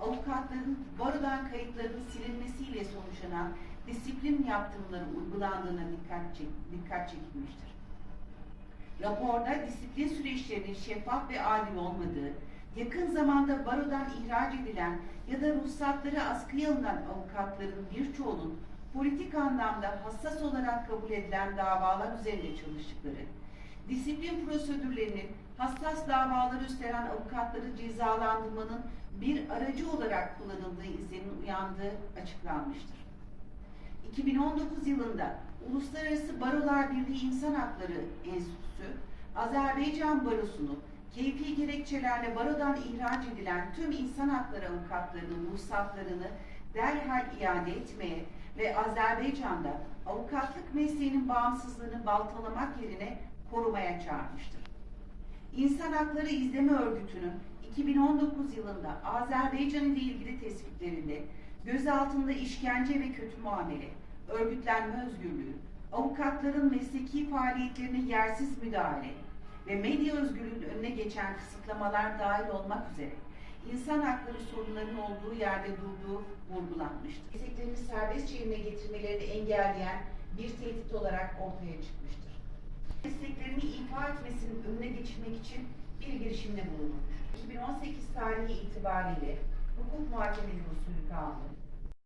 Avukatların barodan kayıtlarının silinmesiyle sonuçlanan disiplin yaptırımları uygulandığına dikkat, çek, dikkat çekilmiştir. Raporda disiplin süreçlerinin şeffaf ve adil olmadığı, yakın zamanda barodan ihraç edilen ya da ruhsatları askıya alınan avukatların birçoğunun politik anlamda hassas olarak kabul edilen davalar üzerinde çalıştıkları, disiplin prosedürlerinin hassas davalar üstlenen avukatları cezalandırmanın bir aracı olarak kullanıldığı izlenim uyandığı açıklanmıştır. 2019 yılında Uluslararası Barolar Birliği İnsan Hakları Enstitüsü, Azerbaycan Barosu'nu keyfi gerekçelerle barodan ihraç edilen tüm insan hakları avukatlarının ruhsatlarını derhal iade etmeye ve Azerbaycan'da avukatlık mesleğinin bağımsızlığını baltalamak yerine korumaya çağırmıştır. İnsan Hakları İzleme Örgütü'nün 2019 yılında Azerbaycan ile ilgili tespitlerinde gözaltında işkence ve kötü muamele, örgütlenme özgürlüğü, avukatların mesleki faaliyetlerine yersiz müdahale ve medya özgürlüğünün önüne geçen kısıtlamalar dahil olmak üzere insan hakları sorunlarının olduğu yerde durduğu vurgulanmıştır. Mesleklerini serbest yerine getirmelerini engelleyen bir tehdit olarak ortaya çıkmıştır mesleklerini ifa etmesinin önüne geçirmek için bir girişimde bulunmuş. 2018 tarihi itibariyle hukuk muhakemeleri usulü kanunu,